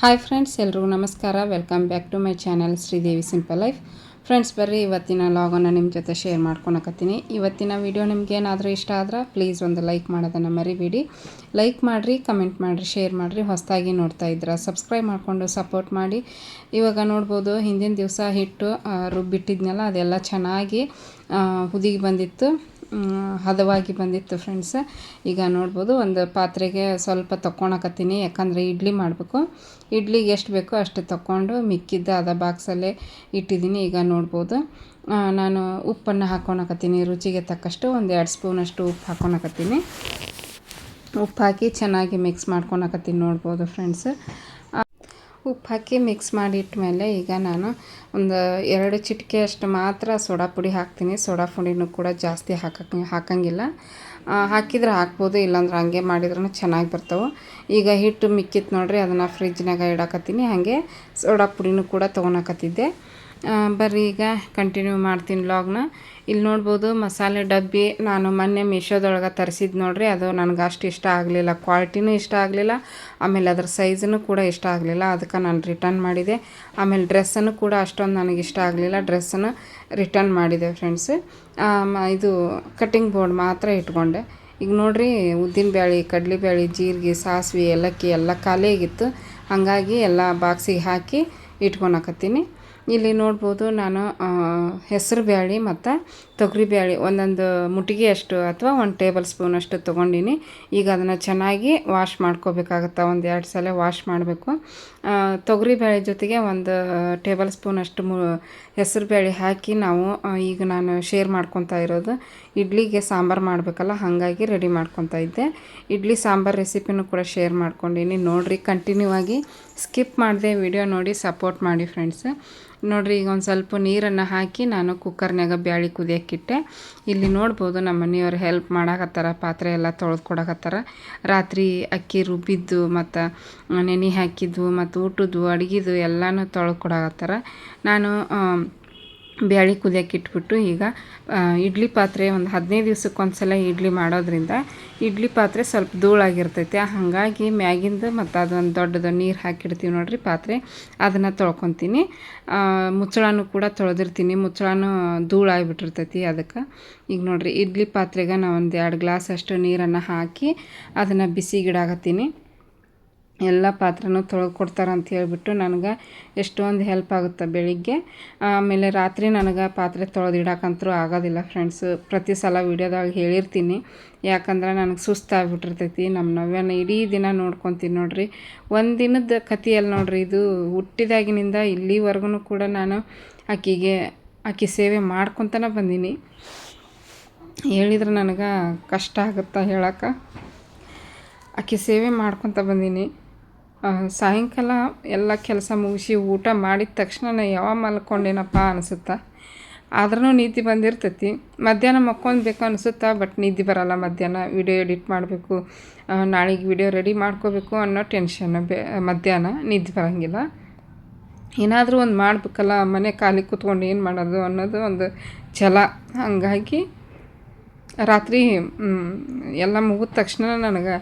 Hi friends ಎಲ್ರಿಗೂ ನಮಸ್ಕಾರ. Welcome back to my channel Sridevi simple life friends ಬರ್ರಿ, ಇವತ್ತಿನ ಲಾಗನ್ನು ನಿಮ್ಮ ಜೊತೆ ಶೇರ್ ಮಾಡ್ಕೊಳಕತ್ತೀನಿ ಇವತ್ತಿನ ವಿಡಿಯೋ ನಿಮ್ಗೆ ಏನಾದರೂ ಇಷ್ಟ ಆದ್ರೆ ಪ್ಲೀಸ್ ಒಂದು ಲೈಕ್ ಮಾಡೋದನ್ನು ಮರಿಬೇಡಿ. ಲೈಕ್ ಮಾಡಿರಿ ಕಮೆಂಟ್ ಮಾಡಿರಿ ಶೇರ್ ಮಾಡಿರಿ, ಹೊಸದಾಗಿ ನೋಡ್ತಾ ಇದ್ರೆ ಸಬ್ಸ್ಕ್ರೈಬ್ ಮಾಡಿಕೊಂಡು ಸಪೋರ್ಟ್ ಮಾಡಿ. ಇವಾಗ ನೋಡ್ಬೋದು, ಹಿಂದಿನ ದಿವಸ ಹಿಟ್ಟು ರುಬ್ಬಿಟ್ಟಿದ್ನಲ್ಲ, ಅದೆಲ್ಲ ಚೆನ್ನಾಗಿ ಹುದಿಗೆ ಬಂದಿತ್ತು. ಹದವಾಗಿ ಬಂದಿತ್ತು ಫ್ರೆಂಡ್ಸ್ ಈಗ ನೋಡ್ಬೋದು, ಒಂದು ಪಾತ್ರೆಗೆ ಸ್ವಲ್ಪ ತಕ್ಕೊಳಕತ್ತೀನಿ ಯಾಕಂದರೆ ಇಡ್ಲಿ ಮಾಡಬೇಕು. ಇಡ್ಲಿಗೆ ಎಷ್ಟು ಬೇಕೋ ಅಷ್ಟು ತಕ್ಕೊಂಡು ಮಿಕ್ಕಿದ್ದ ಅದ ಬಾಕ್ಸಲ್ಲೇ ಇಟ್ಟಿದ್ದೀನಿ. ಈಗ ನೋಡ್ಬೋದು ನಾನು ಉಪ್ಪನ್ನು ಹಾಕ್ಕೊಳಕತ್ತೀನಿ ರುಚಿಗೆ ತಕ್ಕಷ್ಟು ಒಂದು ಎರಡು ಸ್ಪೂನಷ್ಟು ಉಪ್ಪು ಹಾಕೊಳಕತ್ತೀನಿ ಉಪ್ಪು ಹಾಕಿ ಚೆನ್ನಾಗಿ ಮಿಕ್ಸ್ ಮಾಡ್ಕೊಳಕತ್ತೀನಿ ನೋಡ್ಬೋದು ಫ್ರೆಂಡ್ಸ್ ಉಪ್ಪು ಹಾಕಿ ಮಿಕ್ಸ್ ಮಾಡಿ ಮೇಲೆ ಈಗ ನಾನು ಒಂದು ಎರಡು ಚಿಟಿಕೆ ಅಷ್ಟು ಮಾತ್ರ ಸೋಡಾ ಪುಡಿ ಹಾಕ್ತೀನಿ. ಸೋಡಾ ಪುಡಿನೂ ಕೂಡ ಜಾಸ್ತಿ ಹಾಕಕ್ಕೆ ಹಾಕಂಗಿಲ್ಲ. ಹಾಕಿದ್ರೆ ಹಾಕ್ಬೋದು, ಇಲ್ಲಾಂದ್ರೆ ಹಂಗೆ ಮಾಡಿದ್ರೂ ಚೆನ್ನಾಗಿ ಬರ್ತವೆ. ಈಗ ಹಿಟ್ಟು ಮಿಕ್ಕಿತ್ತು ನೋಡಿರಿ, ಅದನ್ನು ಫ್ರಿಜ್ನಾಗ ಇಡಾಕತ್ತೀನಿ. ಹಾಗೆ ಸೋಡಾ ಪುಡಿನೂ ಕೂಡ ತೊಗೊಳಕತ್ತಿದ್ದೆ ಬರ್ರಿ ಈಗ ಕಂಟಿನ್ಯೂ ಮಾಡ್ತೀನಿ ಲಾಗ್ನ ಇಲ್ಲಿ ನೋಡ್ಬೋದು ಮಸಾಲೆ ಡಬ್ಬಿ ನಾನು ಮೊನ್ನೆ ಮೀಶೋದೊಳಗೆ ತರಿಸಿದ್ದು ನೋಡ್ರಿ, ಅದು ನನಗೆ ಅಷ್ಟು ಇಷ್ಟ ಆಗಲಿಲ್ಲ. ಕ್ವಾಲಿಟಿನೂ ಇಷ್ಟ ಆಗಲಿಲ್ಲ, ಆಮೇಲೆ ಅದ್ರ ಸೈಜನ್ನು ಕೂಡ ಇಷ್ಟ ಆಗಲಿಲ್ಲ. ಅದಕ್ಕೆ ನಾನು ರಿಟರ್ನ್ ಮಾಡಿದೆ. ಆಮೇಲೆ ಡ್ರೆಸ್ಸನ್ನು ಕೂಡ ಅಷ್ಟೊಂದು ನನಗೆ ಇಷ್ಟ ಆಗಲಿಲ್ಲ. ಡ್ರೆಸ್ಸನ್ನು ರಿಟರ್ನ್ ಮಾಡಿದೆ ಫ್ರೆಂಡ್ಸ್ ಇದು ಕಟ್ಟಿಂಗ್ ಬೋರ್ಡ್ ಮಾತ್ರ ಇಟ್ಕೊಂಡೆ. ಈಗ ನೋಡ್ರಿ ಉದ್ದಿನ ಬ್ಯಾಳಿ, ಕಡ್ಲಿ ಬ್ಯಾಳಿ, ಜೀರಿಗೆ, ಸಾಸಿವೆ, ಏಲಕ್ಕಿ ಎಲ್ಲ ಖಾಲಿಯಾಗಿತ್ತು ಹಾಗಾಗಿ ಎಲ್ಲ ಬಾಕ್ಸಿಗೆ ಹಾಕಿ ಇಟ್ಕೊಳಕತ್ತೀನಿ ಇಲ್ಲಿ ನೋಡ್ಬೋದು ನಾನು ಹೆಸರು ಬ್ಯಾಳಿ ಮತ್ತು ತೊಗರಿ ಬ್ಯಾಳಿ ಒಂದೊಂದು ಮುಟ್ಟಿಗೆಯಷ್ಟು ಅಥವಾ ಒಂದು ಟೇಬಲ್ ಸ್ಪೂನಷ್ಟು ತೊಗೊಂಡಿನಿ. ಈಗ ಅದನ್ನು ಚೆನ್ನಾಗಿ ವಾಶ್ ಮಾಡ್ಕೋಬೇಕಾಗತ್ತೆ? ಒಂದು ಎರಡು ಸಲ ವಾಶ್ ಮಾಡಬೇಕು. ತೊಗರಿ ಬೇಳೆ ಜೊತೆಗೆ ಒಂದು ಟೇಬಲ್ ಸ್ಪೂನಷ್ಟು ಮು, ಹೆಸರು ಬ್ಯಾಳಿ ಹಾಕಿ ನಾವು ಈಗ ನಾನು ಶೇರ್ ಮಾಡ್ಕೊತಾ ಇರೋದು. ಇಡ್ಲಿಗೆ ಸಾಂಬಾರು ಮಾಡಬೇಕಲ್ಲ, ಹಾಗಾಗಿ ರೆಡಿ ಮಾಡ್ಕೊತಾ ಇದ್ದೆ. ಇಡ್ಲಿ ಸಾಂಬಾರು ರೆಸಿಪಿನೂ ಕೂಡ ಶೇರ್ ಮಾಡ್ಕೊಂಡಿನಿ. ನೋಡಿರಿ ಕಂಟಿನ್ಯೂ ಆಗಿ ಸ್ಕಿಪ್ ಮಾಡಿದೆ, ವಿಡಿಯೋ ನೋಡಿ ಸಪೋರ್ಟ್ ಮಾಡಿ ಫ್ರೆಂಡ್ಸ್ ನೋಡಿರಿ, ಈಗ ಒಂದು ಸ್ವಲ್ಪ ನೀರನ್ನು ಹಾಕಿ ನಾನು ಕುಕ್ಕರ್ನಾಗ ಬ್ಯಾಳಿ ಕುದಿಯೋಕ್ಕಿಟ್ಟೆ ಇಲ್ಲಿ ನೋಡ್ಬೋದು ನಮ್ಮ ಮನೆಯವ್ರು ಹೆಲ್ಪ್ ಮಾಡಾಕತ್ತಾರ, ಪಾತ್ರೆ ಎಲ್ಲ ತೊಳೆದು ಕೊಡಕತ್ತಾರ ರಾತ್ರಿ ಅಕ್ಕಿ ರುಬ್ಬಿದ್ದು ಮತ್ತು ನೆನೆ ಹಾಕಿದ್ದು ಮತ್ತು ಊಟದ್ದು ಅಡುಗೆದು ಎಲ್ಲನೂ ತೊಳೆದು ಕೊಡಕತ್ತಾರ ನಾನು ಬ್ಯಾಳಿ ಕುದಿಯಕ್ಕೆ ಇಟ್ಬಿಟ್ಟು ಈಗ ಇಡ್ಲಿ ಪಾತ್ರೆ ಒಂದು ಹದಿನೈದು ದಿವ್ಸಕ್ಕೆ ಒಂದು ಸಲ ಇಡ್ಲಿ ಮಾಡೋದ್ರಿಂದ ಇಡ್ಲಿ ಪಾತ್ರೆ ಸ್ವಲ್ಪ ಧೂಳಾಗಿರ್ತೈತೆ. ಹಾಗಾಗಿ ಮ್ಯಾಗಿಂದ ಮತ್ತು ಅದೊಂದು ದೊಡ್ಡದು ನೀರು ಹಾಕಿಡ್ತೀವಿ ನೋಡಿರಿ ಪಾತ್ರೆ, ಅದನ್ನು ತೊಳ್ಕೊತೀನಿ. ಮುಚ್ಚಳನೂ ಕೂಡ ತೊಳೆದಿರ್ತೀನಿ. ಮುಚ್ಚಳನೂ ಧೂಳಾಗಿಬಿಟ್ಟಿರ್ತೈತಿ ಅದಕ್ಕೆ. ಈಗ ನೋಡಿರಿ, ಇಡ್ಲಿ ಪಾತ್ರೆಗೆ ನಾನು ಒಂದು ಎರಡು ಗ್ಲಾಸ್ ಅಷ್ಟು ನೀರನ್ನು ಹಾಕಿ ಅದನ್ನು ಬಿಸಿಗಿಡಾಕತ್ತೀನಿ ಎಲ್ಲ ಪಾತ್ರನೂ ತೊಳೆದು ಕೊಡ್ತಾರೆ ಅಂತ ಹೇಳಿಬಿಟ್ಟು ನನಗೆ ಎಷ್ಟೊಂದು ಹೆಲ್ಪ್ ಆಗುತ್ತೆ ಬೆಳಿಗ್ಗೆ. ಆಮೇಲೆ ರಾತ್ರಿ ನನಗೆ ಪಾತ್ರೆ ತೊಳೆದಿಡಕ್ಕಂತೂ ಆಗೋದಿಲ್ಲ ಫ್ರೆಂಡ್ಸ್ ಪ್ರತಿ ಸಲ ವೀಡಿಯೋದಾಗ ಹೇಳಿರ್ತೀನಿ. ಯಾಕಂದ್ರೆ ನನಗೆ ಸುಸ್ತಾಗ್ಬಿಟ್ಟಿರ್ತೈತಿ ನಮ್ಮ ನವ್ಯನ ಇಡೀ ದಿನ ನೋಡ್ಕೊತೀನಿ ನೋಡ್ರಿ. ಒಂದು ದಿನದ ಕಥೆಯಲ್ಲಿ ನೋಡ್ರಿ, ಇದು ಹುಟ್ಟಿದಾಗಿನಿಂದ ಇಲ್ಲಿವರೆಗೂ ಕೂಡ ನಾನು ಆಕಿಗೆ, ಆಕೆ ಸೇವೆ ಮಾಡ್ಕೊತನೇ ಬಂದೀನಿ. ಹೇಳಿದ್ರೆ ನನಗೆ ಕಷ್ಟ ಆಗುತ್ತಾ ಹೇಳಕ್ಕೆ. ಆಕೆ ಸೇವೆ ಮಾಡ್ಕೊತ ಬಂದೀನಿ. ಸಾಯಂಕಾಲ ಎಲ್ಲ ಕೆಲಸ ಮುಗಿಸಿ ಊಟ ಮಾಡಿದ ತಕ್ಷಣ ಯಾವ ಮಲ್ಕೊಂಡೇನಪ್ಪ ಅನಿಸುತ್ತೆ? ಆದ್ರೂ ನಿದ್ದೆ ಬಂದಿರ್ತೈತಿ. ಮಧ್ಯಾಹ್ನ ಮಕ್ಕೊಳ್ಬೇಕು ಅನಿಸುತ್ತಾ? ಬಟ್ ನಿದ್ದೆ ಬರಲ್ಲ ಮಧ್ಯಾಹ್ನ. ವಿಡಿಯೋ ಎಡಿಟ್ ಮಾಡಬೇಕು. ನಾಳೆಗೆ ವಿಡಿಯೋ ರೆಡಿ ಮಾಡ್ಕೋಬೇಕು ಅನ್ನೋ ಟೆನ್ಷನ್ ಬೆ, ಮಧ್ಯಾಹ್ನ ನಿದ್ದೆ ಬರೋಂಗಿಲ್ಲ. ಏನಾದರೂ ಒಂದು ಮಾಡಬೇಕಲ್ಲ, ಮನೆ ಖಾಲಿ ಕೂತ್ಕೊಂಡು ಏನು ಮಾಡೋದು ಅನ್ನೋದು ಒಂದು ಛಲ. ಹಂಗಾಗಿ ರಾತ್ರಿ ಎಲ್ಲ ಮುಗಿದ ತಕ್ಷಣ ನನಗೆ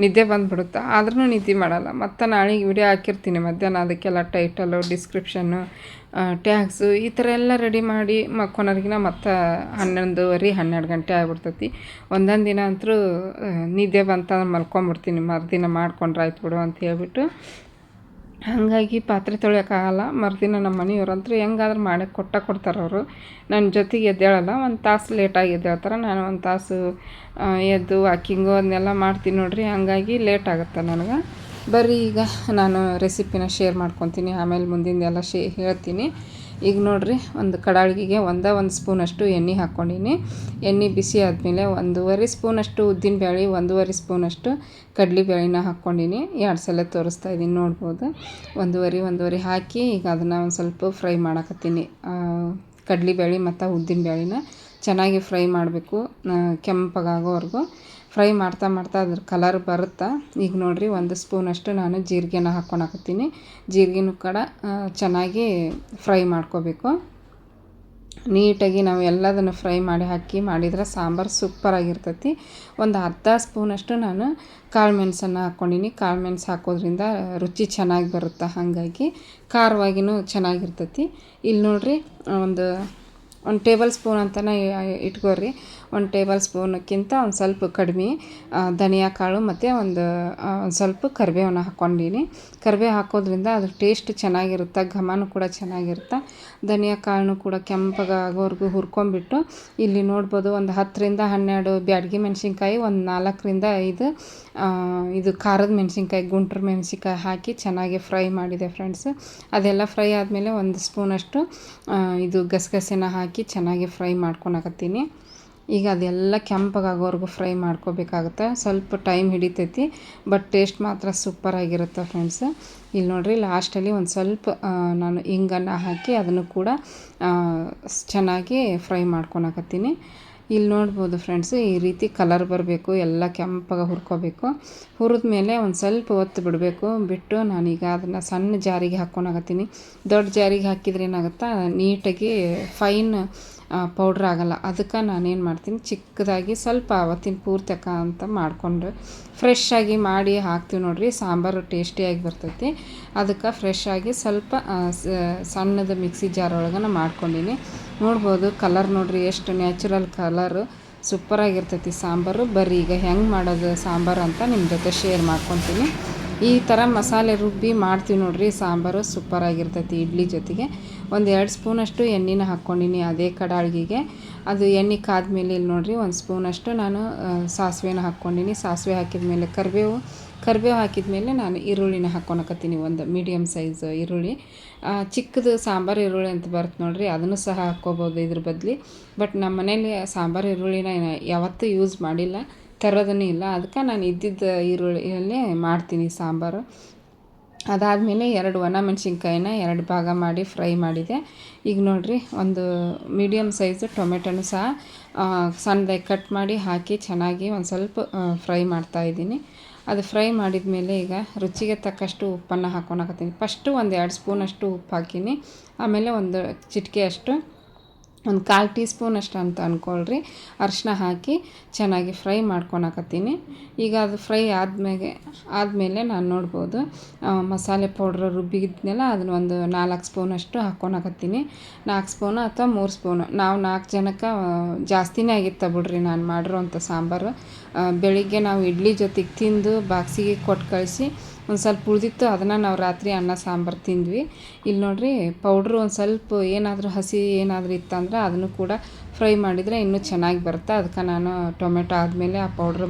ನಿದ್ದೆ ಬಂದುಬಿಡುತ್ತೆ? ಆದ್ರೂ ನಿದ್ದೆ ಮಾಡಲ್ಲ. ಮತ್ತು ನಾಳೆಗೆ ವಿಡಿಯೋ ಹಾಕಿರ್ತೀನಿ. ಮಧ್ಯಾಹ್ನ ಅದಕ್ಕೆಲ್ಲ ಟೈಟಲು ಡಿಸ್ಕ್ರಿಪ್ಷನ್ನು ಟ್ಯಾಗ್ಸು ಈ ಥರ ಎಲ್ಲ ರೆಡಿ ಮಾಡಿ ಮಕ್ಕೊನರ್ಗಿನ ಮತ್ತೆ ಹನ್ನೊಂದುವರೆ, ಹನ್ನೆರಡು ಗಂಟೆ ಆಗ್ಬಿಡ್ತೈತಿ. ಒಂದೊಂದು ದಿನ ಅಂತೂ ನಿದ್ದೆ ಬಂತಂದ್ರೆ ಮಲ್ಕೊಂಬಿಡ್ತೀನಿ. ಮರುದಿನ ಮಾಡ್ಕೊಂಡ್ರೆ ಆಯ್ತು ಬಿಡು ಅಂತ ಹೇಳ್ಬಿಟ್ಟು. ಹಾಗಾಗಿ ಪಾತ್ರೆ ತೊಳೆಯೋಕ್ಕಾಗಲ್ಲ ಮರುದಿನ ನಮ್ಮ ಮನೆಯವ್ರಂತೂ ಹೆಂಗಾದ್ರೂ ಮಾಡಿ ಕೊಟ್ಟ ಕೊಡ್ತಾರೆ ಅವರು. ನನ್ನ ಜೊತೆಗೆ ಎದ್ದೇಳಲ್ಲ, ಒಂದು ತಾಸು ಲೇಟಾಗಿ ಎದ್ದೇಳ್ತಾರೆ. ನಾನು ಒಂದು ತಾಸು ಎದ್ದು ವಾಕಿಂಗು ಅದನ್ನೆಲ್ಲ ಮಾಡ್ತೀನಿ ನೋಡಿರಿ. ಹಾಗಾಗಿ ಲೇಟ್ ಆಗುತ್ತೆ ನನಗೆ. ಬರೀ ಈಗ ನಾನು ರೆಸಿಪಿನ ಶೇರ್ ಮಾಡ್ಕೊತೀನಿ. ಆಮೇಲೆ ಮುಂದಿಂದೆಲ್ಲ ಶೇ, ಹೇಳ್ತೀನಿ. ಈಗ ನೋಡಿರಿ, ಒಂದು ಕಡಾಳಿಗೆ ಒಂದೇ ಒಂದು ಸ್ಪೂನಷ್ಟು ಎಣ್ಣೆ ಹಾಕ್ಕೊಂಡಿನಿ ಎಣ್ಣೆ ಬಿಸಿ ಆದಮೇಲೆ ಒಂದೂವರೆ ಸ್ಪೂನಷ್ಟು ಉದ್ದಿನ ಬೇಳೆ ಒಂದೂವರೆ ಸ್ಪೂನಷ್ಟು ಕಡ್ಲಿ ಬ್ಯಾಳಿನ ಹಾಕ್ಕೊಂಡಿನಿ ಎರಡು ಸಲ ತೋರಿಸ್ತಾ ಇದ್ದೀನಿ ನೋಡ್ಬೋದು. ಒಂದೂವರೆ ಒಂದೂವರೆ ಹಾಕಿ ಈಗ ಅದನ್ನು ಒಂದು ಸ್ವಲ್ಪ ಫ್ರೈ ಮಾಡಕತ್ತೀನಿ. ಕಡ್ಲಿ ಬೇಳೆ ಮತ್ತು ಉದ್ದಿನ ಬೇಳೆನ ಚೆನ್ನಾಗಿ ಫ್ರೈ ಮಾಡಬೇಕು ಕೆಂಪಗಾಗೋವರೆಗೂ ಫ್ರೈ ಮಾಡ್ತಾ ಮಾಡ್ತಾ ಅದ್ರ ಕಲರ್ ಬರುತ್ತಾ? ಈಗ ನೋಡಿರಿ, ಒಂದು ಸ್ಪೂನಷ್ಟು ನಾನು ಜೀರಿಗೆನ ಹಾಕ್ಕೊಳಕತ್ತೀನಿ ಜೀರಿಗೆನೂ ಕೂಡ ಚೆನ್ನಾಗಿ ಫ್ರೈ ಮಾಡ್ಕೋಬೇಕು. ನೀಟಾಗಿ ನಾವು ಎಲ್ಲದನ್ನು ಫ್ರೈ ಮಾಡಿ ಹಾಕಿ ಮಾಡಿದ್ರೆ ಸಾಂಬಾರು ಸೂಪರಾಗಿರ್ತೈತಿ ಒಂದು ಅರ್ಧ ಸ್ಪೂನಷ್ಟು ನಾನು ಕಾಳು ಮೆಣಸನ್ನು ಹಾಕ್ಕೊಂಡಿನಿ. ಕಾಳು ಮೆಣಸು ಹಾಕೋದ್ರಿಂದ ರುಚಿ ಚೆನ್ನಾಗಿ ಬರುತ್ತೆ ಹಾಗಾಗಿ? ಖಾರವಾಗಿನೂ ಚೆನ್ನಾಗಿರ್ತೈತಿ. ಇಲ್ಲಿ ನೋಡಿರಿ, ಒಂದು ಒಂದು ಟೇಬಲ್ ಸ್ಪೂನ್ ಅಂತಲೇ ಇಟ್ಕೋರಿ. ಒಂದು ಟೇಬಲ್ ಸ್ಪೂನಕ್ಕಿಂತ ಒಂದು ಸ್ವಲ್ಪ ಕಡಿಮೆ ಧನಿಯಾ ಕಾಳು ಮತ್ತು ಒಂದು ಒಂದು ಸ್ವಲ್ಪ ಕರಿಬೇವನ್ನ ಹಾಕ್ಕೊಂಡೀನಿ. ಕರಿಬೇವು ಹಾಕೋದ್ರಿಂದ ಅದು ಟೇಸ್ಟ್ ಚೆನ್ನಾಗಿರುತ್ತೆ, ಘಮನೂ ಕೂಡ ಚೆನ್ನಾಗಿರುತ್ತೆ. ಧನಿಯಾ ಕಾಳನ್ನು ಕೂಡ ಕೆಂಪಗಾಗೋವರೆಗೂ ಹುರ್ಕೊಂಬಿಟ್ಟು ಇಲ್ಲಿ ನೋಡ್ಬೋದು ಒಂದು ಹತ್ತರಿಂದ ಹನ್ನೆರಡು ಬ್ಯಾಡಗಿ ಮೆಣಸಿನ್ಕಾಯಿ, ಒಂದು ನಾಲ್ಕರಿಂದ ಐದು ಇದು ಖಾರದ ಮೆಣಸಿನ್ಕಾಯಿ, ಗುಂಟ್ರ ಮೆಣಸಿನ್ಕಾಯಿ ಹಾಕಿ ಚೆನ್ನಾಗಿ ಫ್ರೈ ಮಾಡಿದೆ ಫ್ರೆಂಡ್ಸ್. ಅದೆಲ್ಲ ಫ್ರೈ ಆದಮೇಲೆ ಒಂದು ಸ್ಪೂನಷ್ಟು ಇದು ಗಸಗಸೆನ ಹಾಕಿ ಚೆನ್ನಾಗಿ ಫ್ರೈ ಮಾಡ್ಕೊಳಕತ್ತೀನಿ. ಈಗ ಅದೆಲ್ಲ ಕೆಂಪಗಾಗೋವರೆಗೂ ಫ್ರೈ ಮಾಡ್ಕೋಬೇಕಾಗುತ್ತೆ. ಸ್ವಲ್ಪ ಟೈಮ್ ಹಿಡಿತೈತಿ, ಬಟ್ ಟೇಸ್ಟ್ ಮಾತ್ರ ಸೂಪರಾಗಿರುತ್ತೆ ಫ್ರೆಂಡ್ಸ್. ಇಲ್ಲಿ ನೋಡಿರಿ, ಲಾಸ್ಟಲ್ಲಿ ಒಂದು ಸ್ವಲ್ಪ ನಾನು ಹಿಂಗನ್ನು ಹಾಕಿ ಅದನ್ನು ಕೂಡ ಚೆನ್ನಾಗಿ ಫ್ರೈ ಮಾಡ್ಕೊಳಕತ್ತೀನಿ. ಇಲ್ಲಿ ನೋಡ್ಬೋದು ಫ್ರೆಂಡ್ಸ್, ಈ ರೀತಿ ಕಲರ್ ಬರಬೇಕು, ಎಲ್ಲ ಕೆಂಪಾಗಿ ಹುರ್ಕೋಬೇಕು. ಹುರಿದ ಮೇಲೆ ಒಂದು ಸ್ವಲ್ಪ ಒತ್ತು ಬಿಡಬೇಕು, ಬಿಟ್ಟು ನಾನೀಗ ಅದನ್ನು ಸಣ್ಣ ಜಾರಿಗೆ ಹಾಕ್ಕೊಳಕತ್ತೀನಿ ದೊಡ್ಡ ಜಾರಿಗೆ ಹಾಕಿದ್ರೆ ಏನಾಗುತ್ತಾ, ನೀಟಾಗಿ ಫೈನ್ ಪೌಡ್ರ್ ಆಗೋಲ್ಲ. ಅದಕ್ಕೆ ನಾನೇನು ಮಾಡ್ತೀನಿ, ಚಿಕ್ಕದಾಗಿ ಸ್ವಲ್ಪ ಅವತ್ತಿನ ಪೂರ್ತಕ ಅಂತ ಮಾಡಿಕೊಂಡು ಫ್ರೆಶ್ ಆಗಿ ಮಾಡಿ ಹಾಕ್ತೀವಿ ನೋಡಿರಿ, ಸಾಂಬಾರು ಟೇಸ್ಟಿಯಾಗಿ ಬರ್ತೈತಿ. ಅದಕ್ಕೆ ಫ್ರೆಶ್ ಆಗಿ ಸ್ವಲ್ಪ ಸಣ್ಣದ ಮಿಕ್ಸಿ ಜಾರ್ ಒಳಗೆ ಮಾಡ್ಕೊಂಡೀನಿ. ನೋಡ್ಬೋದು ಕಲರ್ ನೋಡಿರಿ, ಎಷ್ಟು ನ್ಯಾಚುರಲ್ ಕಲರು ಸೂಪರಾಗಿರ್ತೈತಿ ಸಾಂಬಾರು. ಬರೀ ಈಗ ಹೆಂಗೆ ಮಾಡೋದು ಸಾಂಬಾರು ಅಂತ ನಿಮ್ಮ ಜೊತೆ ಶೇರ್ ಮಾಡ್ಕೊತೀನಿ. ಈ ಥರ ಮಸಾಲೆ ರುಬ್ಬಿ ಮಾಡ್ತೀವಿ ನೋಡಿರಿ, ಸಾಂಬಾರು ಸೂಪರಾಗಿರ್ತೈತಿ ಇಡ್ಲಿ ಜೊತೆಗೆ. ಒಂದು ಎರಡು ಸ್ಪೂನಷ್ಟು ಎಣ್ಣೆನ ಹಾಕ್ಕೊಂಡಿನಿ ಅದೇ ಕಡಾಳ್ಗಿಗೆ. ಅದು ಎಣ್ಣೆ ಕಾದ್ಮೇಲೆ ಇಲ್ಲಿ ನೋಡಿರಿ ಒಂದು ಸ್ಪೂನಷ್ಟು ನಾನು ಸಾಸಿವೆನ ಹಾಕ್ಕೊಂಡಿನಿ. ಸಾಸಿವೆ ಹಾಕಿದ ಮೇಲೆ ಕರಿಬೇವು ಕರಿಬೇವು ಹಾಕಿದ ಮೇಲೆ ನಾನು ಈರುಳ್ಳಿನ ಹಾಕ್ಕೊಳಕತ್ತೀನಿ, ಒಂದು ಮೀಡಿಯಮ್ ಸೈಜ್ ಈರುಳ್ಳಿ. ಚಿಕ್ಕದು ಸಾಂಬಾರು ಈರುಳ್ಳಿ ಅಂತ ಬರುತ್ತೆ ನೋಡಿರಿ, ಅದನ್ನು ಸಹ ಹಾಕ್ಕೋಬೋದು ಇದ್ರ ಬದಲಿ. ಬಟ್ ನಮ್ಮ ಮನೇಲಿ ಸಾಂಬಾರು ಈರುಳ್ಳಿನ ಯಾವತ್ತೂ ಯೂಸ್ ಮಾಡಿಲ್ಲ, ತರೋದನ್ನೇ ಇಲ್ಲ. ಅದಕ್ಕೆ ನಾನು ಇದ್ದಿದ್ದ ಈರುಳ್ಳಿಯಲ್ಲೇ ಮಾಡ್ತೀನಿ ಸಾಂಬಾರು. ಅದಾದಮೇಲೆ ಎರಡು ಒಣ ಮೆಣಸಿನ್ಕಾಯಿನ ಎರಡು ಭಾಗ ಮಾಡಿ ಫ್ರೈ ಮಾಡಿದೆ. ಈಗ ನೋಡಿರಿ, ಒಂದು ಮೀಡಿಯಮ್ ಸೈಜು ಟೊಮೆಟೊನು ಸಹ ಸಣ್ಣದಾಗಿ ಕಟ್ ಮಾಡಿ ಹಾಕಿ ಚೆನ್ನಾಗಿ ಒಂದು ಸ್ವಲ್ಪ ಫ್ರೈ ಮಾಡ್ತಾಯಿದ್ದೀನಿ ಅದು ಫ್ರೈ ಮಾಡಿದ ಮೇಲೆ ಈಗ ರುಚಿಗೆ ತಕ್ಕಷ್ಟು ಉಪ್ಪನ್ನು ಹಾಕ್ಕೊಳಕತ್ತೀನಿ ಫಸ್ಟು ಒಂದು ಎರಡು ಸ್ಪೂನಷ್ಟು ಉಪ್ಪು ಹಾಕೀನಿ. ಆಮೇಲೆ ಒಂದು ಚಿಟಿಕೆಯಷ್ಟು ಒಂದು ಕಾಲು ಟೀ ಸ್ಪೂನ್ ಅಷ್ಟು ಅಂತ ಅಂದ್ಕೊಳ್ರಿ ಅರಿಶಿನ ಹಾಕಿ ಚೆನ್ನಾಗಿ ಫ್ರೈ ಮಾಡ್ಕೊಳಕತ್ತೀನಿ. ಈಗ ಅದು ಫ್ರೈ ಆದ್ಮೇಲೆ ಆದಮೇಲೆ ನಾನು ನೋಡ್ಬೋದು ಮಸಾಲೆ ಪೌಡ್ರ್ ರುಬ್ಬಿದ್ನೆಲ್ಲ, ಅದನ್ನ ಒಂದು ನಾಲ್ಕು ಸ್ಪೂನಷ್ಟು ಹಾಕ್ಕೊಳಕತ್ತೀನಿ ನಾಲ್ಕು ಸ್ಪೂನು ಅಥವಾ ಮೂರು ಸ್ಪೂನು. ನಾವು ನಾಲ್ಕು ಜನಕ್ಕೆ ಜಾಸ್ತಿನೇ ಆಗಿತ್ತ ಬಿಡ್ರಿ ನಾನು ಮಾಡಿರೋಂಥ ಸಾಂಬಾರು. ಬೆಳಿಗ್ಗೆ ನಾವು ಇಡ್ಲಿ ಜೊತೆಗೆ ತಿಂದು ಬಾಕ್ಸಿಗೆ ಕೊಟ್ಟು ಕಳಿಸಿ ಒಂದು ಸ್ವಲ್ಪ ಉಳಿದಿತ್ತು, ಅದನ್ನು ನಾವು ರಾತ್ರಿ ಅನ್ನ, ಸಾಂಬಾರು ತಿಂದ್ವಿ. ಇಲ್ಲಿ ನೋಡಿರಿ ಪೌಡ್ರು ಒಂದು ಸ್ವಲ್ಪ ಏನಾದರೂ ಹಸಿ ಏನಾದರೂ ಇತ್ತಂದ್ರೆ ಅದನ್ನು ಕೂಡ ಫ್ರೈ ಮಾಡಿದರೆ ಇನ್ನೂ ಚೆನ್ನಾಗಿ ಬರುತ್ತೆ ಅದಕ್ಕೆ ನಾನು ಟೊಮೆಟೊ ಆದಮೇಲೆ ಆ ಪೌಡ್ರ್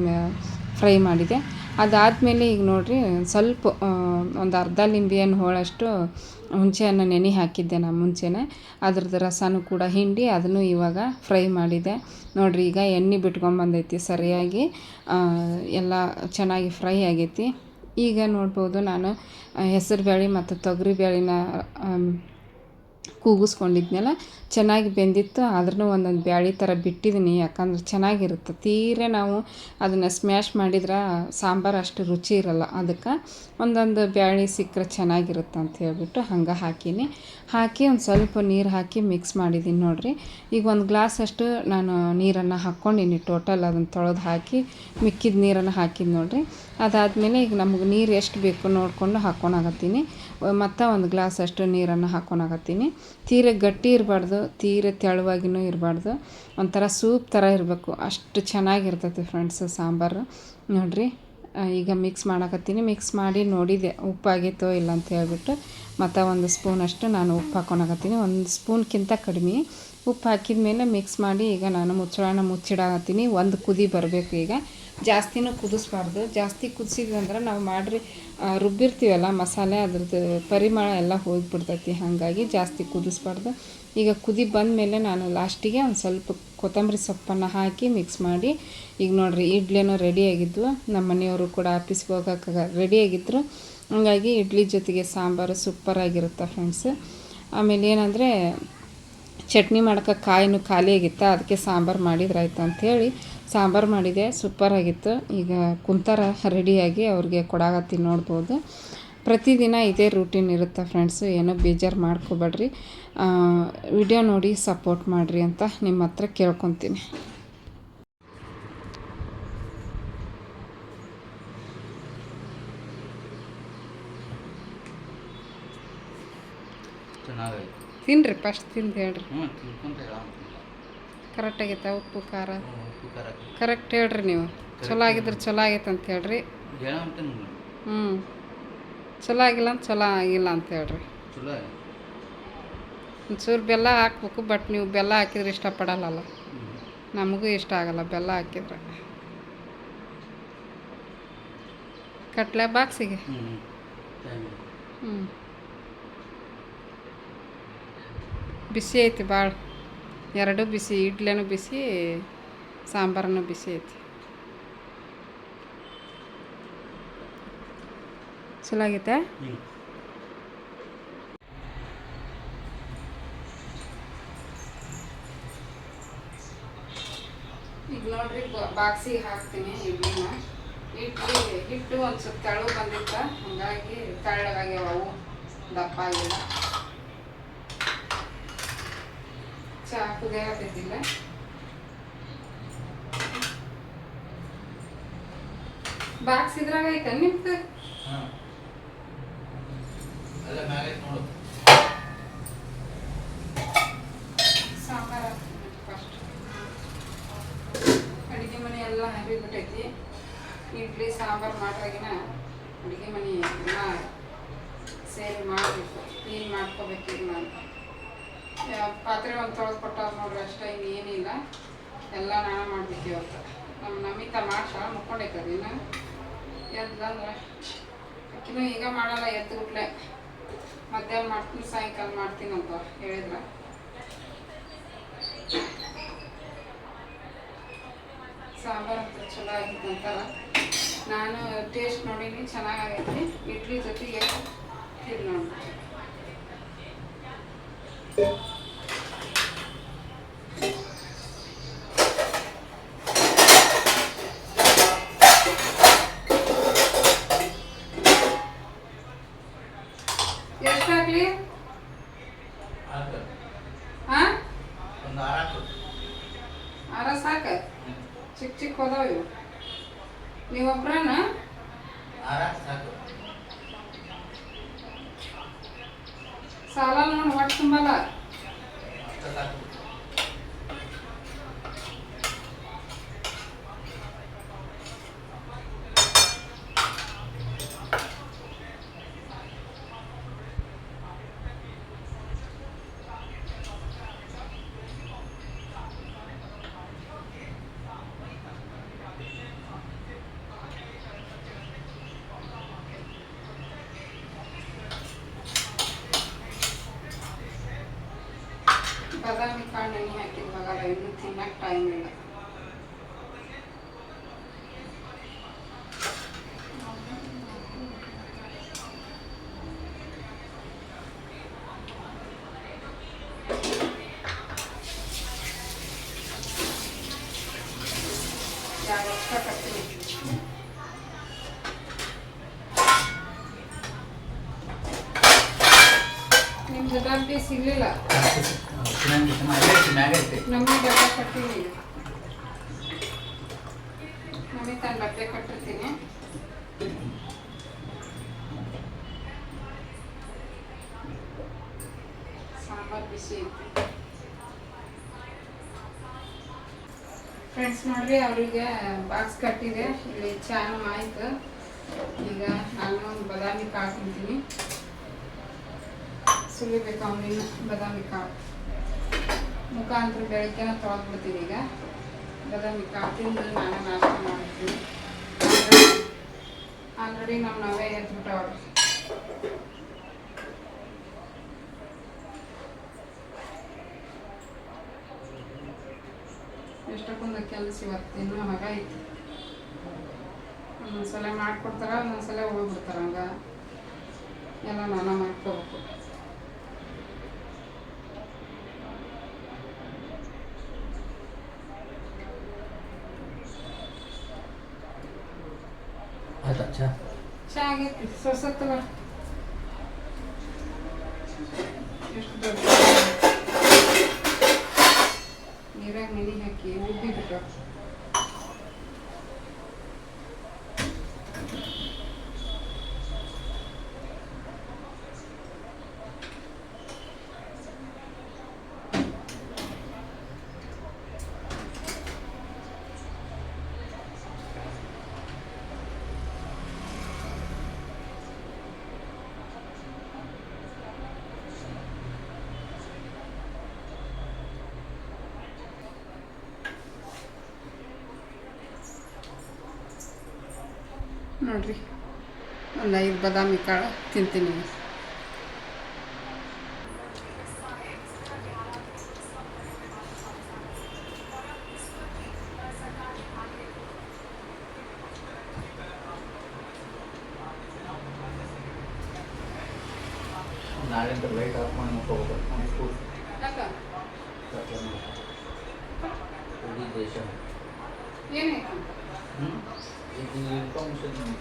ಫ್ರೈ ಮಾಡಿದೆ. ಅದಾದಮೇಲೆ ಈಗ ನೋಡಿರಿ ಸ್ವಲ್ಪ ಒಂದು ಅರ್ಧ ಲಿಂಬೆಹಣ್ಣು ಹೋಳಷ್ಟು ಹುಣಸೆಹಣ್ಣು ನೆನೆ ಹಾಕಿದ್ದೆ ನಾನು ಮುಂಚೆನೆ. ಅದ್ರದ್ದು ರಸನೂ ಕೂಡ ಹಿಂಡಿ ಅದನ್ನು ಇವಾಗ ಫ್ರೈ ಮಾಡಿದೆ. ನೋಡಿರಿ ಈಗ ಎಣ್ಣೆ ಬಿಟ್ಕೊಂಬಂದೈತಿ ಸರಿಯಾಗಿ. ಎಲ್ಲ ಚೆನ್ನಾಗಿ ಫ್ರೈ ಆಗೈತಿ. ಈಗ ನೋಡ್ಬೋದು ನಾನು ಹೆಸರು ಬೇಳೆ ಮತ್ತು ತೊಗರಿ ಬೇಳೆನ ಕೂಗಿಸ್ಕೊಂಡಿದ್ನಲ್ಲ, ಚೆನ್ನಾಗಿ ಬೆಂದಿತ್ತು. ಆದ್ರೂ ಒಂದೊಂದು ಬ್ಯಾಳಿ ಥರ ಬಿಟ್ಟಿದ್ದೀನಿ ಯಾಕಂದ್ರೆ ಚೆನ್ನಾಗಿರುತ್ತೆ. ತೀರೆ ನಾವು ಅದನ್ನು ಸ್ಮ್ಯಾಶ್ ಮಾಡಿದ್ರೆ ಸಾಂಬಾರು ಅಷ್ಟು ರುಚಿ ಇರಲ್ಲ. ಅದಕ್ಕೆ ಒಂದೊಂದು ಬ್ಯಾಳಿ ಸಿಕ್ಕರೆ ಚೆನ್ನಾಗಿರುತ್ತೆ ಅಂತ ಹೇಳ್ಬಿಟ್ಟು ಹಂಗೆ ಹಾಕೀನಿ. ಹಾಕಿ ಒಂದು ಸ್ವಲ್ಪ ನೀರು ಹಾಕಿ ಮಿಕ್ಸ್ ಮಾಡಿದ್ದೀನಿ ನೋಡಿರಿ. ಈಗ ಒಂದು ಗ್ಲಾಸ್ ಅಷ್ಟು ನಾನು ನೀರನ್ನು ಹಾಕ್ಕೊಂಡಿನಿ. ಟೋಟಲ್ ಅದನ್ನು ತೊಳೆದು ಹಾಕಿ ಮಿಕ್ಕಿದ ನೀರನ್ನು ಹಾಕಿದ್ದು ನೋಡಿರಿ. ಅದಾದಮೇಲೆ ಈಗ ನಮಗೆ ನೀರು ಎಷ್ಟು ಬೇಕು ನೋಡಿಕೊಂಡು ಹಾಕ್ಕೊಳಕತ್ತೀನಿ ಮತ್ತು ಒಂದು ಗ್ಲಾಸ್ ಅಷ್ಟು ನೀರನ್ನು ಹಾಕ್ಕೊಳಕತ್ತೀನಿ ತೀರ ಗಟ್ಟಿ ಇರಬಾರ್ದು, ತೀರ ತೆಳುವಾಗಿನೂ ಇರಬಾರ್ದು. ಒಂಥರ ಸೂಪ್ ಥರ ಇರಬೇಕು. ಅಷ್ಟು ಚೆನ್ನಾಗಿರ್ತೈತಿ ಫ್ರೆಂಡ್ಸ್ ಸಾಂಬಾರು. ನೋಡಿರಿ ಈಗ ಮಿಕ್ಸ್ ಮಾಡಕತ್ತೀನಿ. ಮಿಕ್ಸ್ ಮಾಡಿ ನೋಡಿದೆ ಉಪ್ಪಾಗಿತ್ತೋ ಇಲ್ಲ ಅಂತ ಹೇಳ್ಬಿಟ್ಟು. ಮತ್ತು ಒಂದು ಸ್ಪೂನಷ್ಟು ನಾನು ಉಪ್ಪು ಹಾಕ್ಕೊಳಕತ್ತೀನಿ ಒಂದು ಸ್ಪೂನ್ಗಿಂತ ಕಡಿಮೆ ಉಪ್ಪು ಹಾಕಿದ ಮೇಲೆ ಮಿಕ್ಸ್ ಮಾಡಿ ಈಗ ನಾನು ಮುಚ್ಚಳನ ಮುಚ್ಚಿಡಕತ್ತೀನಿ. ಒಂದು ಕುದಿ ಬರಬೇಕು ಈಗ. ಜಾಸ್ತಿನೂ ಕುದಿಸ್ಬಾರ್ದು. ಜಾಸ್ತಿ ಕುದಿಸಿದ್ವಿ ನಾವು ಮಾಡಿರಿ ರುಬ್ಬಿರ್ತೀವಲ್ಲ ಮಸಾಲೆ, ಅದ್ರದ್ದು ಪರಿಮಳ ಎಲ್ಲ ಹೋಗಿಬಿಡ್ತೈತಿ. ಹಾಗಾಗಿ ಜಾಸ್ತಿ ಕುದಿಸ್ಬಾರ್ದು. ಈಗ ಕುದಿ ಬಂದ ಮೇಲೆ ನಾನು ಲಾಸ್ಟಿಗೆ ಒಂದು ಸ್ವಲ್ಪ ಕೊತ್ತಂಬರಿ ಸೊಪ್ಪನ್ನು ಹಾಕಿ ಮಿಕ್ಸ್ ಮಾಡಿ, ಈಗ ನೋಡಿರಿ ಇಡ್ಲಿನೂ ರೆಡಿಯಾಗಿದ್ವು ನಮ್ಮ ಮನೆಯವರು ಕೂಡ ಆಫೀಸ್ಗೆ ಹೋಗೋಕೆ ರೆಡಿಯಾಗಿದ್ದರು ಹಂಗಾಗಿ ಇಡ್ಲಿ ಜೊತೆಗೆ ಸಾಂಬಾರು ಸೂಪರಾಗಿರುತ್ತೆ ಫ್ರೆಂಡ್ಸ್ ಆಮೇಲೆ ಏನಂದರೆ, ಚಟ್ನಿ ಮಾಡೋಕೆ ಕಾಯಿನೂ ಖಾಲಿಯಾಗಿತ್ತು, ಅದಕ್ಕೆ ಸಾಂಬಾರು ಮಾಡಿದ್ರಾಯ್ತು ಅಂಥೇಳಿ ಸಾಂಬಾರು ಮಾಡಿದೆ ಸೂಪರಾಗಿತ್ತು ಈಗ ಕುಂತಾರ ರೆಡಿಯಾಗಿ ಅವ್ರಿಗೆ ಕೊಡಾಗತ್ತಿ ನೋಡ್ಬೋದು. ಪ್ರತಿದಿನ ಇದೇ ರೂಟೀನ್ ಇರುತ್ತೆ ಫ್ರೆಂಡ್ಸು ಏನೋ ಬೇಜಾರು ಮಾಡ್ಕೋಬೇಡ್ರಿ. ವಿಡಿಯೋ ನೋಡಿ ಸಪೋರ್ಟ್ ಮಾಡಿರಿ ಅಂತ ನಿಮ್ಮ ಹತ್ರ ಕೇಳ್ಕೊತೀನಿ. ತಿನ್ರಿ ಫಸ್ಟ್ ತಿಂದು ಹೇಳ್ರಿ. ಕರೆಕ್ಟ್ ಆಗೈತೆ ಉಪ್ಪು ಖಾರ? ಉಪ್ಪು ಖಾರ ಕರೆಕ್ಟ್ ಹೇಳ್ರಿ ನೀವು. ಚಲೋ ಆಗಿದ್ರೆ ಚಲೋ ಆಗೈತೆ ಅಂತ ಹೇಳ್ರಿ. ಹ್ಞೂ ಚಲೋ ಆಗಿಲ್ಲ ಅಂತ ಚಲೋ ಆಗಿಲ್ಲ ಅಂತ ಹೇಳ್ರಿ. ಚಲೋ. ಒಂಚೂರು ಬೆಲ್ಲ ಹಾಕ್ಬೇಕು ಬಟ್ ನೀವು ಬೆಲ್ಲ ಹಾಕಿದ್ರೆ ಇಷ್ಟಪಡಲ್ಲ ನಮಗೂ ಇಷ್ಟ ಆಗಲ್ಲ ಬೆಲ್ಲ ಹಾಕಿದ್ರೆ. ಕಟ್ಲೆ ಬಾಕ್ಸಿಗೆ? ಹ್ಞೂ ಬಿಸಿ ಐತಿ ಭಾಳ ಎರಡೂ ಬಿಸಿ, ಇಡ್ಲಿನೂ ಬಿಸಿ, ಸಾಂಬಾರನು ಬಿಸಿ ಐತಿ. ಚಲೋ ಆಗೈತೆ? ಈಗ ನೋಡ್ರಿ ಬಾಕ್ಸಿಗೆ ಹಾಕ್ತೀನಿ ಇಡ್ಲಿನ. ಇಡ್ಲಿ ಹಿಟ್ಟು ಒಂದು ಸ್ವಲ್ಪ ತೆಳು ಬಂದಿತ್ತ, ಹಂಗಾಗಿ ತೆಳ್ಳಗಾಗ್ಯಾವ ಅವು. ದಪ್ಪ ಆಗಿಲ್ಲ. ಚಾ ಕುದಿಯಾಕತ್ತಿಲ್ಲ ಬಾಕ್ಸ್ ಇದ್ರಾಗ ಐತ ನಿಮ್ದು? ಸಾಂಬಾರ ಫಸ್ಟ್ ಅಡುಗೆ ಮನೆ ಎಲ್ಲ ಹರಿಬಿಟ್ಟೈತಿ ಇಡ್ಲಿ ಸಾಂಬಾರು ಮಾಡ್ದಾಗಿನ ಅಡುಗೆ ಮನೆ ಎಲ್ಲ ಸೇರಿ ಮಾಡಬೇಕು ಕ್ಲೀನ್ ಮಾಡ್ಕೋಬೇಕು ನಾನು ಪಾತ್ರೆ ಒಂದು ತೊಳೆದು ಕೊಟ್ಟಾರ ನೋಡ್ರಿ, ಅಷ್ಟೇ ಇನ್ನೇನಿಲ್ಲ ಎಲ್ಲ ನಾನು ಮಾಡ್ಬೇಕು ಇವತ್ತು ನಮ್ಮ ನಮಿತ ಮಾಡ್ಸ ಮುಕ್ಕೊಂಡೈತದ ಇನ್ನು. ಎದ್ದಂದ್ರೆ ಅಕ್ಕಿನೂ ಈಗ ಮಾಡಲ್ಲ, ಎದ್ದು ಬಿಟ್ಲೆ ಮಧ್ಯಾಹ್ನ ಮಾಡ್ತೀನಿ, ಸಾಯಂಕಾಲ ಮಾಡ್ತೀನಿ ಅಂತ ಹೇಳಿದ್ರ. ಸಾಂಬಾರು ಅಂತ ಚಲೋ ಆಗಿತ್ತು ಅಂತಾರ ನಾನು ಟೇಸ್ಟ್ ನೋಡೀನಿ ಚೆನ್ನಾಗಾಗೈತಿ ಇಡ್ಲಿ ಜೊತೆಗೆ ತಿಂದು ಆರಾಕು ಆರ ಸಾಕ? ಚಿಕ್ಕ ಚಿಕ್ಕ ಹೋದಾವ ಇವು. ನೀವೊಬ್ರನ ಆರಾಕು ಸಾಕು ಸಾಲ ನೋಡಿ ಹೊಟ್ಟೆ ತುಂಬಲ್ಲ ಅಷ್ಟು ಸಾಕು ಬಾದಾಮಿ ಕಾಳು ನೆನೆ ಹಾಕಿದ್ವಾಗಲ್ಲ ಇನ್ನೂ ತಿನ್ನಕ್ಕೆ ಟೈಮ್ ಇಲ್ಲ ಎರಡು ವರ್ಷ ಕಟ್ತೀನಿ ನಿಮ್ದು ಡಬ್ಬಿ ಸಿಗ್ಲಿಲ್ಲ ಚೆನ್ನಾಗಿ ಚೆನ್ನಾಗಿ ಮ್ಯಾಗ ಐತೆ ನಮಗೆ ಡಬ್ಬ ಕಟ್ಟಿನಿ ತನ್ನ ಸಾಂಬಾರು ಫ್ರೆಂಡ್ಸ್ ನೋಡ್ರಿ, ಅವರಿಗೆ ಬಾಕ್ಸ್ ಕಟ್ಟಿದೆ. ಇಲ್ಲಿ ಚಾನು ಆಯ್ತು. ಈಗ ನಾನು ಒಂದು ಬದಾಮಿ ಕಾಕೊಂತೀನಿ ಸುಲಿಬೇಕು ಅವನಿನ್ನ, ಬಾದಾಮಿ ಕಾಳು. ಮುಖಾಂತರ ಬೆಳಗ್ಗೆನ ತೊಳೆದ್ಬಿಡ್ತೀನಿ ಈಗ. ಬಾದಾಮಿ ಕಾಫಿಂದು ನಾನೇ ನಾಷ್ಟ ಮಾಡ್ತೀನಿ. ಆಲ್ರೆಡಿ ನಮ್ಮ ನಾವೇ ಎದ್ಬಿಟ್ಟವ್ರಿ. ಎಷ್ಟಕ್ಕೊಂದು ಕೆಲಸ ಇವತ್ತು ಇನ್ನೂ ಮಗ ಐತಿ ಒಂದೊಂದ್ಸಲ ಮಾಡ್ಕೊಡ್ತಾರ, ಒಂದೊಂದ್ಸಲ ಹೋಗ್ಬಿಡ್ತಾರ ಹಂಗ ಎಲ್ಲ ನಾನು ಮಾಡ್ಕೋಬೇಕು. ಆಯ್ತಾ ಚಾ ಚಾ ಆಗೈತಿ ಸೊಸತ್ತಲ್ಲ ನೀರಾಗ ನೆನೆ ಹಾಕಿ ಉಬ್ಬಿಬಿಟ್ಟು ನೋಡ್ರಿ. ಒಂದು ಐದು ಬಾದಾಮಿ ಕಾಳು ತಿಂತೀನಿ. ನಾಳೆಂತ ಲೈಟ್ ಆಫ್ ಮಾಡಿ ಇಡೀ ದೇಶ. ಏನಾಯ್ತು ಇದು ಇನ್ಫಾರ್ಮೇಷನ್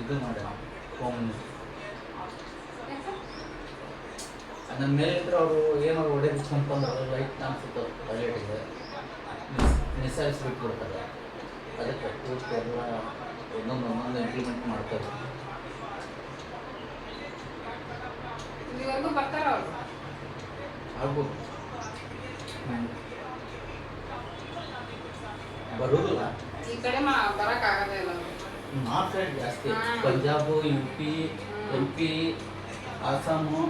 ಇದು ಮಾಡ್ಯಾನ ಫೋನ್ ನನ್ನ ಮೇಲಿದ್ರೆ ಅವರು ಏನಾದ್ರು ಹೊಡೆದು ಅಂತಂದ್ರೆ ಲೈಟ್ ಕಾಣಿಸುತ್ತೆ ಟಾಯ್ಲೆಟಿಗೆ ಮಿಸೈಲ್ಸ್ ಬಿಟ್ಬಿಡ್ತಾರೆ ಅದಕ್ಕೆ ಪೂರ್ತಿ ಎಲ್ಲ ಒಂದೊಂದು ಒಂದೊಂದು ಇಂಪ್ಲಿಮೆಂಟ್ ಮಾಡ್ತಾರೆ ಅವರು ಆಗ್ಬೋದು ಬರುವುದಿಲ್ಲ ಈ ಅವರು ನಾರ್ತ್ ಸೈಡ್ ಜಾಸ್ತಿ. Punjab U P. M P Assam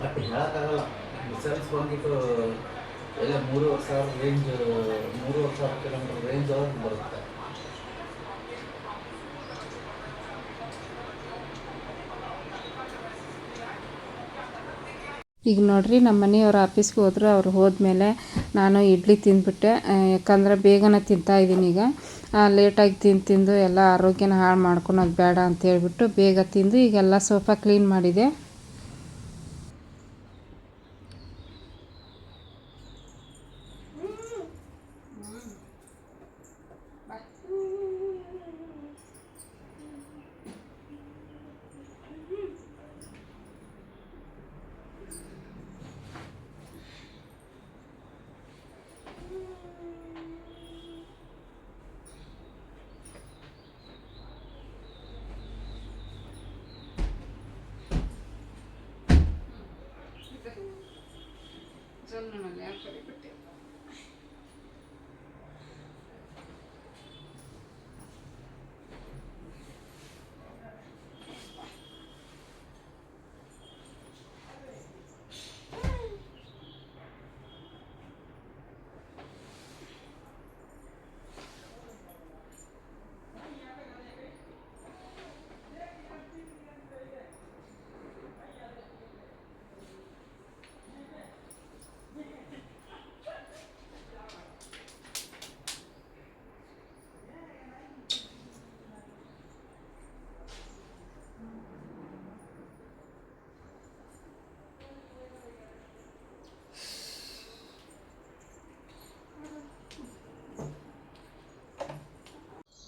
but ಹೇಳೋಕ್ಕಾಗಲ್ಲ ಮಿಸೈಲ್ಸ್ ಬಂದ್ಬಿಟ್ಟು ಎಲ್ಲ ಮೂರುವರೆ ಸಾವಿರ ರೇಂಜ್ ಮೂರುವರೆ ಸಾವಿರ ಕಿಲೋಮೀಟರ್ ರೇಂಜ್ ಒಳಗೆ ಬರುತ್ತೆ ಈಗ ನೋಡ್ರಿ ನಮ್ಮ ಮನೆಯವ್ರು ಆಫೀಸ್ಗೆ ಹೋದ್ರು, ಅವ್ರು ಹೋದ್ಮೇಲೆ ನಾನು ಇಡ್ಲಿ ತಿಂದ್ಬಿಟ್ಟೆ. ಯಾಕಂದ್ರೆ ಬೇಗನೆ ತಿಂತಾ ಇದ್ದೀನಿ ಈಗ. ಲೇಟಾಗಿ ತಿಂದು ತಿಂದು ಎಲ್ಲ ಆರೋಗ್ಯನ ಹಾಳು ಮಾಡ್ಕೊಳೋದು ಬೇಡ ಅಂತ ಹೇಳ್ಬಿಟ್ಟು ಬೇಗ ತಿಂದು ಈಗೆಲ್ಲ ಸೋಫಾ ಕ್ಲೀನ್ ಮಾಡಿದೆ. சொல்லணும்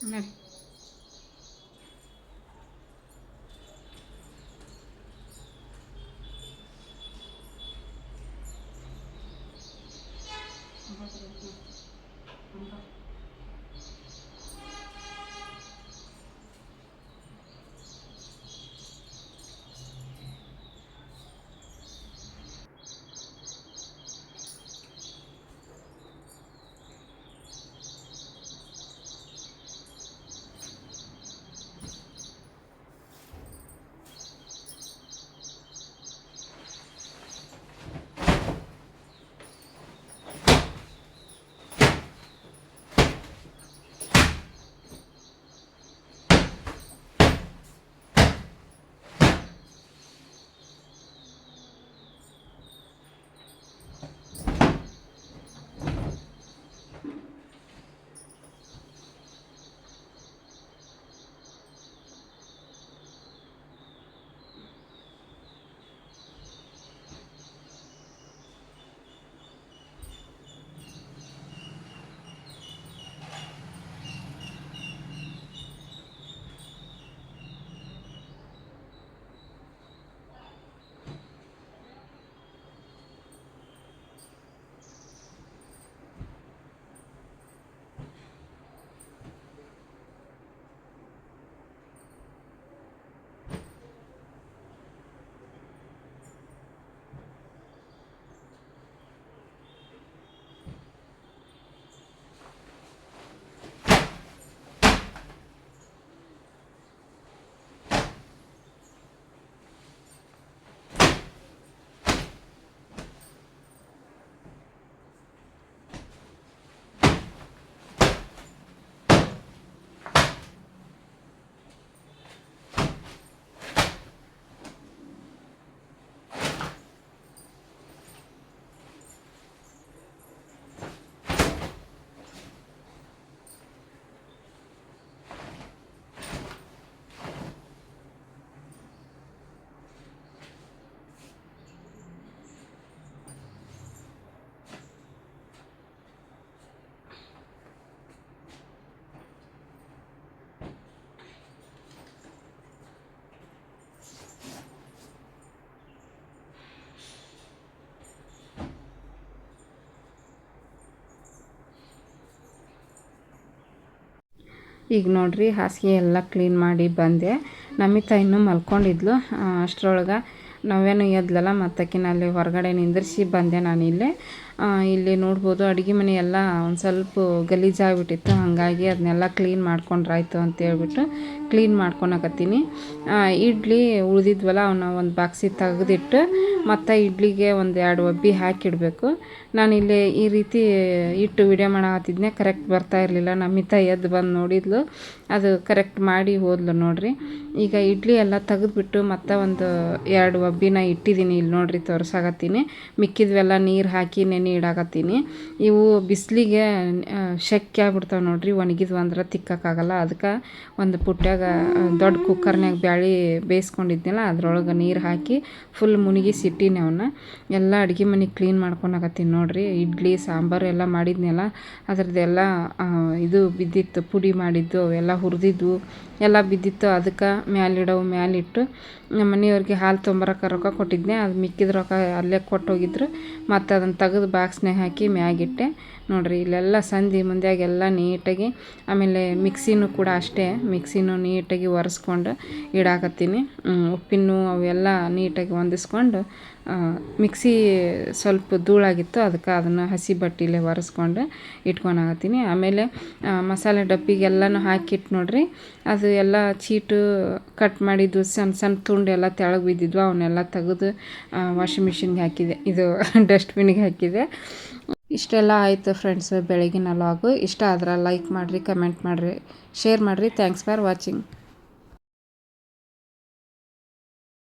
ನಡಿ ಈಗ ನೋಡ್ರಿ ಹಾಸಿಗೆ ಎಲ್ಲ ಕ್ಲೀನ್ ಮಾಡಿ ಬಂದೆ. ನಮಿತಾ ಇನ್ನೂ ಮಲ್ಕೊಂಡಿದ್ಲು. ಅಷ್ಟರೊಳಗೆ ನಾವೇನು ಎದ್ಲಲ್ಲ ಮತ್ತಕ್ಕಿನ ಅಲ್ಲಿ ಹೊರಗಡೆ ನಿಂದಿರಿಸಿ ಬಂದೆ ನಾನು ಇಲ್ಲೇ ಇಲ್ಲಿ ನೋಡ್ಬೋದು ಅಡುಗೆ ಮನೆ ಎಲ್ಲ ಒಂದು ಸ್ವಲ್ಪ ಗಲೀಜಾಗ್ಬಿಟ್ಟಿತ್ತು ಹಾಗಾಗಿ ಅದನ್ನೆಲ್ಲ ಕ್ಲೀನ್ ಮಾಡ್ಕೊಂಡ್ರಾಯ್ತು ಅಂತ ಹೇಳ್ಬಿಟ್ಟು ಕ್ಲೀನ್ ಮಾಡ್ಕೊಳಕತ್ತೀನಿ ಇಡ್ಲಿ ಉಳಿದಿದ್ವಲ್ಲ ಅವನ್ನ ಒಂದು ಬಾಕ್ಸಿಗೆ ತೆಗೆದಿಟ್ಟು ಮತ್ತು ಇಡ್ಲಿಗೆ ಒಂದು ಎರಡು ಒಬ್ಬಿ ಹಾಕಿಡಬೇಕು. ನಾನಿಲ್ಲಿ ಈ ರೀತಿ ಇಟ್ಟು ವಿಡಿಯೋ ಮಾಡತ್ತಿದ್ನೆ ಕರೆಕ್ಟ್ ಬರ್ತಾ ಇರಲಿಲ್ಲ. ನಮ್ಮಿತ ಎದ್ದು ಬಂದು ನೋಡಿದ್ಲು, ಅದು ಕರೆಕ್ಟ್ ಮಾಡಿ ಹೋದ್ಲು ನೋಡ್ರಿ. ಈಗ ಇಡ್ಲಿ ಎಲ್ಲ ತೆಗೆದ್ಬಿಟ್ಟು ಮತ್ತು ಒಂದು ಎರಡು ಒಬ್ಬಿನ ಇಟ್ಟಿದ್ದೀನಿ ಇಲ್ಲಿ ನೋಡ್ರಿ ತೋರ್ಸಾಕತ್ತೀನಿ. ಮಿಕ್ಕಿದ್ವೆಲ್ಲ ನೀರು ಹಾಕಿ ನೆನೆ ಇಡಾಕತ್ತೀನಿ. ಇವು ಬಿಸಿಲಿಗೆ ಶೆಕೆ ಆಗ್ಬಿಡ್ತಾವೆ ನೋಡ್ರಿ, ಒಣಗಿದ್ವು ಅಂದ್ರೆ ತಿಕ್ಕೋಕ್ಕಾಗಲ್ಲ. ಅದಕ್ಕೆ ಒಂದು ಪುಟ್ಯಾಗ ದೊಡ್ಡ ಕುಕ್ಕರ್ನಾಗ ಬ್ಯಾಳಿ ಬೇಯಿಸ್ಕೊಂಡಿದ್ನಲ್ಲ, ಅದ್ರೊಳಗೆ ನೀರು ಹಾಕಿ ಫುಲ್ ಇಟ್ಟೀನಿ ಅವನ್ನ ಎಲ್ಲ ಅಡುಗೆ ಮನೆ ಕ್ಲೀನ್ ಮಾಡ್ಕೊಳಕತ್ತೀನಿ ನೋಡಿರಿ. ಇಡ್ಲಿ, ಸಾಂಬಾರು ಎಲ್ಲ ಮಾಡಿದ್ನಲ್ಲ, ಅದ್ರದ್ದೆಲ್ಲ ಇದು ಬಿದ್ದಿತ್ತು, ಪುಡಿ ಮಾಡಿದ್ದು, ಅವೆಲ್ಲ ಹುರಿದಿದ್ದು, ಎಲ್ಲ ಬಿದ್ದಿತ್ತು. ಅದಕ್ಕೆ ಮ್ಯಾಲಿಡವು ಮ್ಯಾಲಿಟ್ಟು ನಮ್ಮ ಮನೆಯವ್ರಿಗೆ ಹಾಲು ತೊಂಬರಕ್ಕೆ ರೊಕ್ಕ ಕೊಟ್ಟಿದ್ದೆ ಅದು ಮಿಕ್ಕಿದ ರೊಕ್ಕ ಅಲ್ಲೇ ಕೊಟ್ಟೋಗಿದ್ರು. ಮತ್ತು ಅದನ್ನು ತೆಗೆದು ಬಾಕ್ಸ್ನಾಗ ಹಾಕಿ ಮ್ಯಾಗಿಟ್ಟೆ. ನೋಡಿರಿ, ಇಲ್ಲೆಲ್ಲ ಸಂಧಿ ಮುಂದ್ಯಾಗೆಲ್ಲ ನೀಟಾಗಿ, ಆಮೇಲೆ ಮಿಕ್ಸಿನೂ ಕೂಡ ಅಷ್ಟೇ. ಮಿಕ್ಸಿನೂ ನೀಟಾಗಿ ಒರೆಸ್ಕೊಂಡು ಇಡಾಕತ್ತೀನಿ. ಉಪ್ಪಿನೂ ಅವೆಲ್ಲ ನೀಟಾಗಿ ಹೊಂದಿಸ್ಕೊಂಡು ಮಿಕ್ಸಿ ಸ್ವಲ್ಪ ಧೂಳಾಗಿತ್ತು, ಅದಕ್ಕೆ ಅದನ್ನು ಹಸಿ ಬಟ್ಟೆಲೆ ಒರೆಸ್ಕೊಂಡು ಇಟ್ಕೊಳಕತ್ತೀನಿ ಆಮೇಲೆ ಮಸಾಲೆ ಡಬ್ಬಿಗೆಲ್ಲನೂ ಹಾಕಿಟ್ಟು ನೋಡ್ರಿ, ಅದು ಎಲ್ಲ ಚೀಟು ಕಟ್ ಮಾಡಿದ್ದು ಸಣ್ಣ ಸಣ್ಣ ತುಂಡು ಎಲ್ಲ ತೆಳಗೆ ಬಿದ್ದಿದ್ವು, ಅವನ್ನೆಲ್ಲ ತೆಗೆದು ವಾಷಿಂಗ್ ಮಿಷಿನ್ಗೆ ಹಾಕಿದೆ. ಇದು ಡಸ್ಟ್ಬಿನ್ಗೆ ಹಾಕಿದೆ. ಇಷ್ಟೆಲ್ಲ ಆಯಿತು ಫ್ರೆಂಡ್ಸ್, ಬೆಳಗಿನ ಲಾಗು. ಇಷ್ಟ ಆದ್ರೆ ಲೈಕ್ ಮಾಡಿರಿ, ಕಮೆಂಟ್ ಮಾಡಿರಿ, ಶೇರ್ ಮಾಡಿರಿ. Thanks for watching.